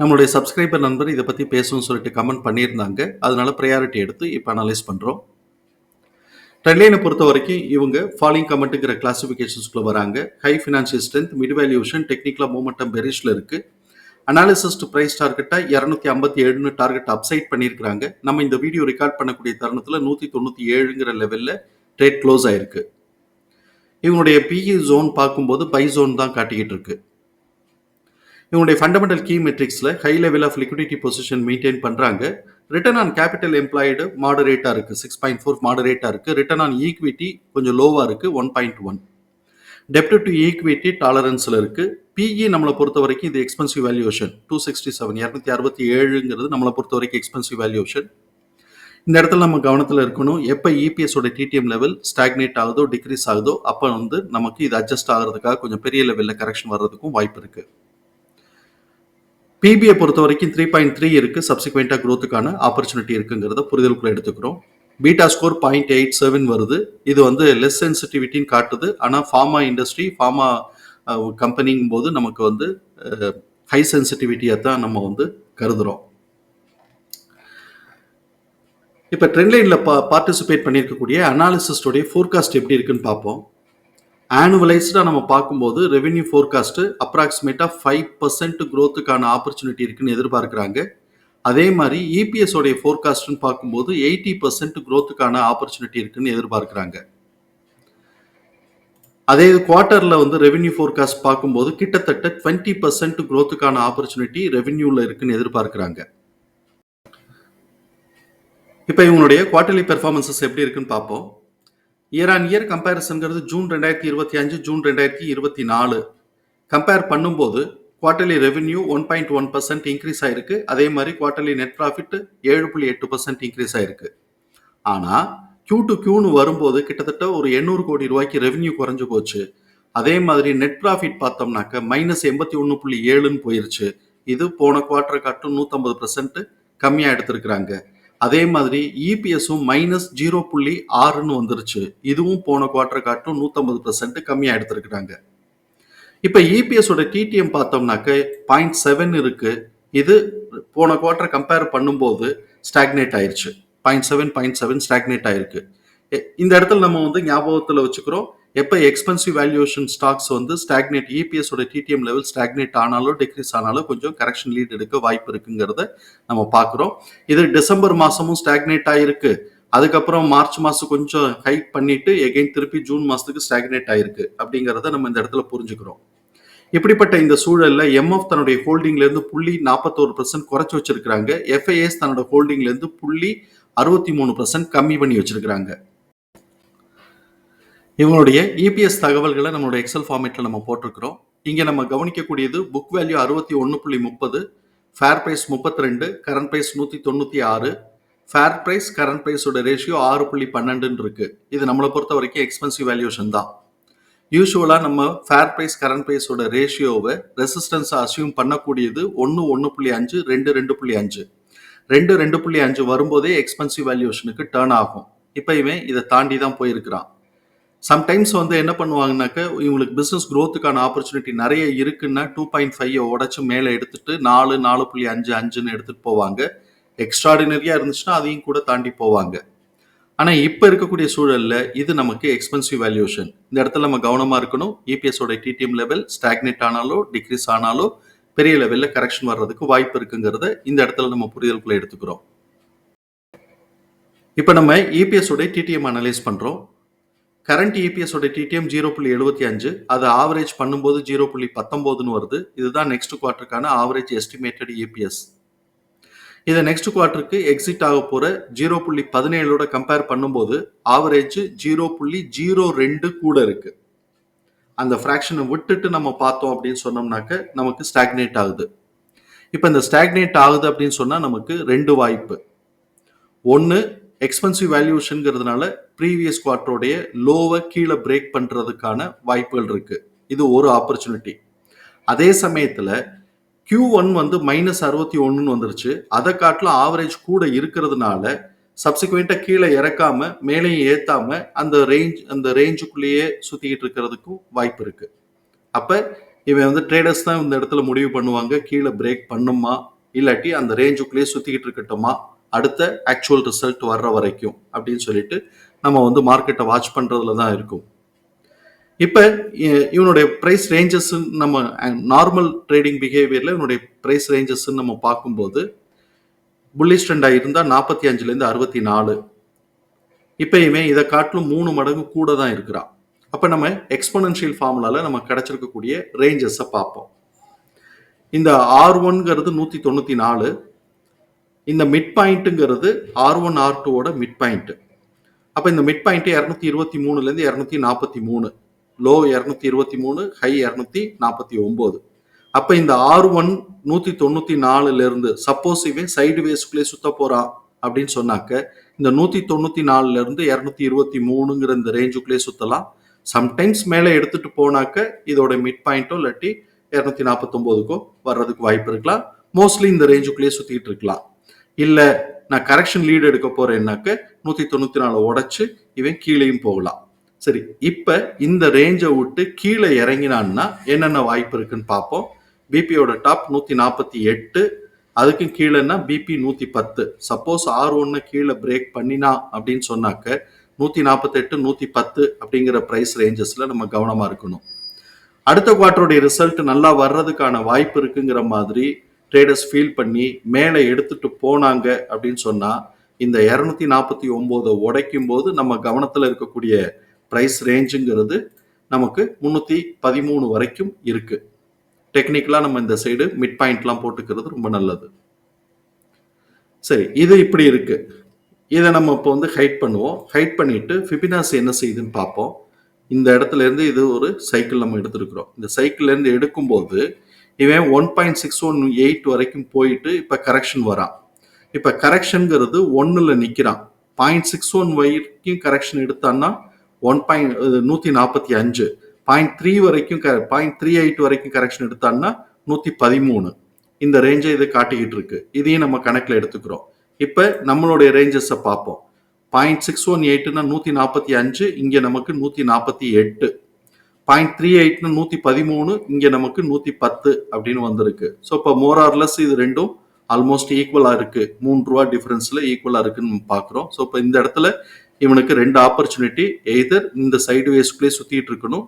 நம்மளுடைய சப்ஸ்கிரைபர் நண்பர் இதை பற்றி பேசணும்னு சொல்லிட்டு கமெண்ட் பண்ணியிருந்தாங்க. அதனால ப்ரையாரிட்டி எடுத்து இப்போ அனலைஸ் பண்ணுறோம் ட்ரெட்லைனை பொறுத்த வரைக்கும் இவங்க ஃபாலிங் கமெண்ட்டுங்கிற கிளாஸிஃபிகேஷன்ஸ்குள்ளே வராங்க. High financial strength mid valuation டெக்னிக்கலாக மூமெண்டம் பெரிஷில் இருக்குது அனாலிசிஸ்ட் ப்ரைஸ் டார்கெட்டாக இரநூத்தி ஐம்பத்தி ஏழுன்னு டார்கெட் அப்சைட் பண்ணியிருக்கிறாங்க. நம்ம இந்த வீடியோ ரெக்கார்ட் பண்ணக்கூடிய தருணத்தில் நூற்றி தொண்ணூற்றி ஏழுங்கிற லெவலில் ட்ரேட் க்ளோஸ் ஆயிருக்கு. இவங்களுடைய பிஇ ஜோன் பார்க்கும்போது பை ஜோன் தான் காட்டிக்கிட்டு இருக்குது இவங்களுடைய fundamental key மெட்ரிக்ஸில் high level of liquidity position maintain பண்ணுறாங்க ரிட்டர்ன் ஆன் கேபிட்டல் எம்ப்ளாய்டு மாடரேட்டாக இருக்குது சிக்ஸ் பாயிண்ட் ஃபோர் மாடரேட்டாக இருக்குது ரிட்டர்ன் ஆன் ஈக்விட்டி கொஞ்சம் லோவாக இருக்குது ஒன் பாயிண்ட் ஒன் டெப்ட் டு ஈக்விட்டி டாலரன்ஸில் இருக்குது பிஇ நம்மளை பொறுத்த வரைக்கும் இது expensive valuation two sixty seven இரநூத்தி அறுபத்தி ஏழுங்கிறது நம்மளை பொறுத்த வரைக்கும் எக்ஸ்பென்சிவ் வேல்யூஷன் இந்த இடத்துல நம்ம கவனத்தில் இருக்கணும். எப்போ இபிஎஸோட டிடிஎம் லெவல் ஸ்டாக்னேட் ஆகுதோ டிக்ரீஸ் ஆகுதோ அப்போ வந்து நமக்கு இது அட்ஜஸ்ட் ஆகிறதுக்காக கொஞ்சம் பெரிய லெவலில் கரெக்ஷன் வர்றதுக்கும் வாய்ப்பு இருக்குது பிபிஐ பொறுத்த வரைக்கும் த்ரீ பாயிண்ட் த்ரீ இருக்கு. சப்சிக்வெண்ட்டாக க்ரோத்துக்கான ஆப்பர்ச்சுனிட்டி இருக்குங்கிறத புரிதலுக்குள்ள எடுத்துக்கிறோம். Beta score point eight seven வருது. இது வந்து லெஸ் சென்சிட்டிவிட்டின்னு காட்டுது. ஆனால் ஃபார்மா இண்டஸ்ட்ரி ஃபார்மா கம்பெனிங்கும் போது நமக்கு வந்து ஹை சென்சிட்டிவிட்டியை தான் நம்ம வந்து கருதுறோம். இப்போ ட்ரெண்ட்லைனில் பா பார்ட்டிசிபேட் பண்ணியிருக்கக்கூடிய அனாலிசிஸ்டோடைய ஃபோர்காஸ்ட் எப்படி இருக்குன்னு பார்ப்போம். ஆனுவலைஸ்டாக நம்ம பார்க்கும்போது ரெவென்யூ ஃபோர்காஸ்ட்டு அப்ராக்சிமேட்டாக ஃபைவ் பர்சன்ட் க்ரோத்துக்கான ஆப்பர்ச்சுனிட்டி இருக்குன்னு எதிர்பார்க்குறாங்க. அதே மாதிரி இபிஎஸ் உடைய ஃபோர்காஸ்ட்னு பார்க்கும்போது எயிட்டி பர்சன்ட் க்ரோத்துக்கான ஆப்பர்ச்சுனிட்டி இருக்குன்னு எதிர்பார்க்குறாங்க. அதே குவார்ட்டரில் வந்து ரெவென்யூ ஃபோர்காஸ்ட் பார்க்கும்போது கிட்டத்தட்ட டுவெண்ட்டி பர்சன்ட் க்ரோத்துக்கான ஆப்பர்ச்சுனிட்டி ரெவென்யூவில் இருக்குன்னு எதிர்பார்க்குறாங்க. இப்போ இவங்களுடைய குவார்ட்டர்லி பெர்ஃபார்மன்சஸ் எப்படி இருக்குன்னு பார்ப்போம். இயர் ஆன் இயர் கம்பேரிசன்கிறது ஜூன் ரெண்டாயிரத்தி இருபத்தி அஞ்சு ஜூன் ரெண்டாயிரத்தி இருபத்தி நாலு. கம்பேர் பண்ணும்போது quarterly revenue one point one percent increase ஆயிருக்கு. அதே மாதிரி குவார்டர்லி நெட் ப்ராஃபிட் ஏழு புள்ளி எட்டு பர்சன்ட் இன்க்ரீஸ் ஆயிருக்கு. ஆனால் கியூ டு கியூன்னு வரும்போது கிட்டத்தட்ட ஒரு எண்ணூறு கோடி ரூபாய்க்கு ரெவென்யூ குறைஞ்சு போச்சு. அதே மாதிரி நெட் ப்ராஃபிட் பார்த்தோம்னாக்க மைனஸ் எண்பத்தி ஒன்று புள்ளி ஏழுன்னு போயிருச்சு. இது போன குவார்டர் காட்டும் நூற்றம்பது பர்சன்ட் கம்மியாக எடுத்திருக்கிறாங்க. அதே மாதிரி இபிஎஸும் மைனஸ் ஜீரோ புள்ளி ஆறுன்னு வந்துருச்சு. இதுவும் போன குவார்டர் காட்டும் நூற்றம்பது பர்சன்ட் கம்மியாக எடுத்திருக்கிறாங்க. இப்போ இபிஎஸோட டிடிஎம் பார்த்தோம்னாக்க பாயிண்ட் செவன் இருக்கு. இது போன குவார்டர் கம்பேர் பண்ணும்போது ஸ்டாக்னேட் ஆயிருச்சு. Point seven point seven stagnate ஆயிருக்கு. இந்த இடத்துல நம்ம வந்து ஞாபகத்தில் வச்சுக்கிறோம். எப்போ எக்ஸ்பென்சிவ் வேல்யூஷன் ஸ்டாக்ஸ் வந்து ஸ்டாக்னேட் இபிஎஸோட டிடிஎம் லெவல் ஸ்டாக்னேட் ஆனாலும் டிக்ரீஸ் ஆனாலும் கொஞ்சம் கரெக்ஷன் லீட் எடுக்க வாய்ப்பு இருக்குங்கிறத நம்ம பார்க்குறோம் இது டிசம்பர் மாதமும் ஸ்டாக்னேட் ஆயிருக்கு. அதுக்கப்புறம் மார்ச் மாதம் கொஞ்சம் ஹைக் பண்ணிட்டு எகைன் திருப்பி ஜூன் மாதத்துக்கு ஸ்டாக்னேட் ஆயிருக்கு அப்படிங்கிறத நம்ம இந்த இடத்துல புரிஞ்சுக்கிறோம். இப்படிப்பட்ட இந்த சூழல்ல எம்எஃப் தன்னுடைய ஹோல்டிங்ல இருந்து புள்ளி நாற்பத்தோரு பர்சன்ட் குறைச்சு வச்சிருக்காங்க எஃப்ஐஎஸ் தன்னோட ஹோல்டிங்ல இருந்து புள்ளி அறுபத்தி மூணு பர்சன்ட் கம்மி பண்ணி வச்சிருக்கிறாங்க. இவங்களுடைய இபிஎஸ் தகவல்களை நம்மளோட எக்ஸல் ஃபார்மேட்டில் நம்ம போட்டிருக்கிறோம். இங்கே நம்ம கவனிக்கக்கூடியது புக் வேல்யூ அறுபத்தி ஒன்று புள்ளி முப்பது ஃபேர் ப்ரைஸ் முப்பத்தி ரெண்டு கரண்ட் ப்ரைஸ் நூற்றி தொண்ணூற்றி ஆறு ஃபேர் ப்ரைஸ் கரண்ட் ப்ரைஸோட ரேஷியோ ஆறு புள்ளி பன்னெண்டுன்னு இருக்குது இது நம்மளை பொறுத்த வரைக்கும் எக்ஸ்பென்சிவ் வேல்யூஷன் தான். யூஸ்வலாக நம்ம ஃபேர் ப்ரைஸ் கரண்ட் ப்ரைஸோட ரேஷியோவை ரெசிஸ்டன்ஸை அசியூம் பண்ணக்கூடியது ஒன்று ஒன்று புள்ளி அஞ்சு ரெண்டு ரெண்டு புள்ளி அஞ்சு. ரெண்டு ரெண்டு புள்ளி அஞ்சு வரும்போதே எக்ஸ்பென்சிவ் வேல்யூஷனுக்கு டேர்ன் ஆகும். இப்போ இவன் இதை தாண்டி தான் போயிருக்கிறான். சம்டைம்ஸ் வந்து என்ன பண்ணுவாங்கனாக்க இவங்களுக்கு பிஸ்னஸ் க்ரோத்துக்கான ஆப்பர்ச்சுனிட்டி நிறைய இருக்குன்னா டூ பாயிண்ட் ஃபைவ் உடச்சு மேலே எடுத்துட்டு நாலு நாலு புள்ளி அஞ்சு அஞ்சுன்னு எடுத்துட்டு போவாங்க. எக்ஸ்ட்ராடினரியாக இருந்துச்சுன்னா அதையும் கூட தாண்டி போவாங்க. ஆனால் இப்போ இருக்கக்கூடிய சூழலில் இது நமக்கு எக்ஸ்பென்சிவ் வேல்யூஷன் இந்த இடத்துல நம்ம கவனமாக இருக்கணும். இபிஎஸோட டிடிஎம் லெவல் ஸ்டாக்னேட் ஆனாலோ டிக்ரீஸ் ஆனாலோ பெரிய லெவலில் கரெக்ஷன் வர்றதுக்கு வாய்ப்பு இருக்குங்கிறத இந்த இடத்துல நம்ம புரிதலுக்குள்ளே எடுத்துக்கிறோம். இப்போ நம்ம இபிஎஸோட டிடிஎம் அனலைஸ் பண்ணுறோம் கரண்ட் இபிஎஸோட டிடிஎம் ஜீரோ புள்ளி எழுபத்தி அஞ்சு அதை ஆவரேஜ் பண்ணும்போது ஜீரோ புள்ளி பத்தொம்போதுன்னு வருது. இதுதான் நெக்ஸ்ட் குவார்ட்டருக்கான ஆவரேஜ் எஸ்டிமேட்டட் இபிஎஸ் இதை நெக்ஸ்ட் குவார்ட்டருக்கு எக்ஸிட் ஆக போகிற ஜீரோ புள்ளி பதினேழோட கம்பேர் பண்ணும்போது ஆவரேஜ் ஜீரோ புள்ளி ஜீரோ ரெண்டு கூட இருக்கு. அந்த ஃப்ராக்ஷனை விட்டுட்டு நம்ம பார்த்தோம் அப்படின்னு சொன்னோம்னாக்க நமக்கு ஸ்டாக்னேட் ஆகுது. இப்போ இந்த ஸ்டாக்னேட் ஆகுது அப்படின்னு சொன்னால் நமக்கு ரெண்டு வாய்ப்பு. ஒன்று எக்ஸ்பென்சிவ் வேல்யூஷனுங்கிறதுனால ப்ரீவியஸ் குவார்ட்டருடைய லோவை கீழே பிரேக் பண்ணுறதுக்கான வாய்ப்புகள் இருக்குது இது ஒரு ஆப்பர்ச்சுனிட்டி அதே சமயத்தில் கியூ ஒன் வந்து மைனஸ் அறுபத்தி ஒன்றுன்னு வந்துருச்சு. அதை காட்டிலும் ஆவரேஜ் கூட இருக்கிறதுனால சப்சிக்வெண்ட்டாக கீழே இறக்காம மேலேயும் ஏற்றாம அந்த ரேஞ்ச் அந்த ரேஞ்சுக்குள்ளேயே சுற்றிக்கிட்டு இருக்கிறதுக்கும் வாய்ப்பு இருக்குது அப்போ இவன் வந்து ட்ரேடர்ஸ் தான் இந்த இடத்துல முடிவு பண்ணுவாங்க. கீழே பிரேக் பண்ணுமா? இல்லாட்டி அந்த ரேஞ்சுக்குள்ளேயே சுற்றிக்கிட்டு இருக்கட்டுமா? அடுத்த ஆக்சுவல் ரிசல்ட் வர்ற வரைக்கும் அப்படின்னு சொல்லிட்டு நம்ம வந்து மார்க்கெட்டை வாட்ச் பண்ணுறதுல தான் இருக்கும். இப்போ இவனுடைய ப்ரைஸ் ரேஞ்சஸ் நம்ம நார்மல் ட்ரேடிங் பிஹேவியரில் இவனுடைய ப்ரைஸ் ரேஞ்சஸ் நம்ம பார்க்கும்போது புல்லிஷ் ட்ரெண்டாக இருந்தால் நாற்பத்தி அஞ்சுலேருந்து அறுபத்தி நாலு. இப்போ இவன் இதை காட்டிலும் மூணு மடங்கு கூட தான் இருக்கிறான். அப்போ நம்ம எக்ஸ்பொனன்ஷியல் ஃபார்முலாவில் நம்ம கிடச்சிருக்கக்கூடிய ரேஞ்சஸை பார்ப்போம். இந்த ஆர் ஒன்ங்கிறது நூற்றி தொண்ணூற்றி நாலு இந்த மிட் பாயிண்ட்டுங்கிறது ஆர் ஒன் ஆர் டூவோட மிட் பாயிண்ட் அப்போ இந்த மிட் பாயிண்ட்டு இரநூத்தி இருபத்தி மூணுலேருந்து இரநூத்தி நாற்பத்தி மூணு. லோ இரநூத்தி இருபத்தி மூணு ஹை இரநூத்தி நாற்பத்தி ஒம்பது. அப்போ இந்த ஆர் ஒன் நூற்றி தொண்ணூற்றி நாலுலேருந்து சப்போஸ் இவன் சைடு வேஸ்க்குள்ளே சுத்த போகிறான் அப்படின்னு சொன்னாக்க இந்த நூற்றி தொண்ணூற்றி நாலுலேருந்து இரநூத்தி இருபத்தி மூணுங்கிற இந்த ரேஞ்சுக்குள்ளே சுற்றலாம் சம்டைம்ஸ் மேலே எடுத்துகிட்டு போனாக்க இதோட மிட் பாயிண்ட்டோ இல்லாட்டி இரநூத்தி நாற்பத்தொம்போதுக்கோ வர்றதுக்கு வாய்ப்பு இருக்கலாம். மோஸ்ட்லி இந்த ரேஞ்சுக்குள்ளேயே சுற்றிட்டு இருக்கலாம். இல்லை நான் கரெக்ஷன் லீடு எடுக்க போறேன்னாக்க நூற்றி தொண்ணூற்றி நாலு உடச்சு இவன் கீழேயும் போகலாம். சரி இப்போ இந்த ரேஞ்சை விட்டு கீழே இறங்கினான்னா என்னென்ன வாய்ப்பு இருக்குன்னு பார்ப்போம். பிபியோட டாப் நூற்றி நாற்பத்தி எட்டு அதுக்கும் கீழேன்னா பிபி நூற்றி பத்து சப்போஸ் ஆர் ஒன்று கீழே பிரேக் பண்ணினா அப்படின்னு சொன்னாக்க நூற்றி நாற்பத்தெட்டு நூற்றி பத்து அப்படிங்கிற ப்ரைஸ் ரேஞ்சஸில் நம்ம கவனமாக இருக்கணும். அடுத்த குவார்டருடைய ரிசல்ட் நல்லா வர்றதுக்கான வாய்ப்பு இருக்குங்கிற மாதிரி ட்ரேடர்ஸ் ஃபீல் பண்ணி மேலே எடுத்துட்டு போனாங்க அப்படின்னு சொன்னால் இந்த இரநூத்தி நாற்பத்தி ஒம்போதை உடைக்கும் போது நம்ம கவனத்தில் இருக்கக்கூடிய ப்ரைஸ் ரேஞ்சுங்கிறது நமக்கு முந்நூற்றி பதிமூணு வரைக்கும் இருக்குது டெக்னிக்கலாக நம்ம இந்த சைடு மிட் பாயிண்ட்லாம் போட்டுக்கிறது ரொம்ப நல்லது. சரி இது இப்படி இருக்குது இதை நம்ம இப்போ வந்து ஹைட் பண்ணுவோம். ஹைட் பண்ணிவிட்டு ஃபிபினாஸ் என்ன செய்யுதுன்னு பார்ப்போம். இந்த இடத்துல இருந்து இது ஒரு சைக்கிள் நம்ம எடுத்துருக்குறோம். இந்த சைக்கிள்லேருந்து எடுக்கும்போது இவன் one point six one eight வரைக்கும் போயிட்டு இப்போ கரெக்ஷன் வரான். இப்போ கரெக்ஷனுங்கிறது ஒன்றில் நிற்கிறான் பாயிண்ட் சிக்ஸ் ஒன் வரைக்கும் கரெக்ஷன் எடுத்தான்னா ஒன் பாயிண்ட் நூற்றி நாற்பத்தி அஞ்சு. பாயிண்ட் த்ரீ வரைக்கும் க பாயிண்ட் த்ரீ எயிட் வரைக்கும் கரெக்ஷன் எடுத்தான்னா நூற்றி பதிமூணு. இந்த ரேஞ்சை இது காட்டிக்கிட்டு இருக்கு. இதையும் நம்ம கணக்கில் எடுத்துக்கிறோம். இப்போ நம்மளுடைய ரேஞ்சஸை பார்ப்போம். பாயிண்ட் சிக்ஸ் ஒன் எயிட்டுனா நூற்றி நாற்பத்தி அஞ்சு இங்கே நமக்கு நூற்றி நாற்பத்தி எட்டு. பாயிண்ட் த்ரீ எயிட்னு நூற்றி பதிமூணு இங்கே நமக்கு நூற்றி பத்து அப்படின்னு வந்திருக்கு. ஸோ இப்போ மோரார்லெஸ் இது ரெண்டும் ஆல்மோஸ்ட் ஈக்குவலாக இருக்குது மூணு ரூபா டிஃப்ரென்ஸில் ஈக்குவலாக இருக்குன்னு பார்க்குறோம் ஸோ இப்போ இந்த இடத்துல இவனுக்கு ரெண்டு ஆப்பர்ச்சுனிட்டி எய்தர் இந்த சைடு வேஸ்க்குள்ளே சுற்றிட்டு இருக்கணும்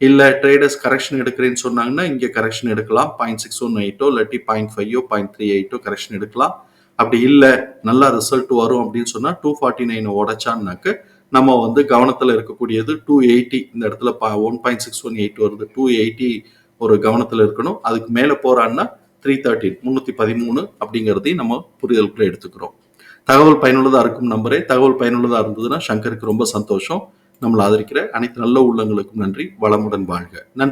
இல்லை ட்ரேடர்ஸ் கரெக்ஷன் எடுக்கிறேன்னு சொன்னாங்கன்னா இங்கே கரெக்ஷன் எடுக்கலாம். பாயிண்ட் சிக்ஸ் ஒன் எயிட்டோ இல்லாட்டி பாயிண்ட் ஃபைவோ பாயிண்ட் த்ரீ எயிட்டோ கரெக்ஷன் எடுக்கலாம். அப்படி இல்லை நல்லா ரிசல்ட் வரும் அப்படின்னு சொன்னால் டூ ஃபார்ட்டி நைனை உடைச்சான்னாக்க நம்ம வந்து கவனத்தில் இருக்கக்கூடியது டூ எயிட்டி இந்த இடத்துல பா one point six one eight வருது. டூ எயிட்டி ஒரு கவனத்தில் இருக்கணும். அதுக்கு மேலே போகிறான்னா த்ரீ தேர்ட்டின் முந்நூற்றி பதிமூணு அப்படிங்கிறதையும் நம்ம புரிதலுக்குள்ள எடுத்துக்கிறோம். தகவல் பயனுள்ளதாக இருக்கும் நம்பரே. தகவல் பயனுள்ளதாக இருந்ததுன்னா சங்கருக்கு ரொம்ப சந்தோஷம். நம்மளை ஆதரிக்கிற அனைத்து நல்ல உள்ளங்களுக்கும் நன்றி. வளமுடன் வாழ்க. நன்றி.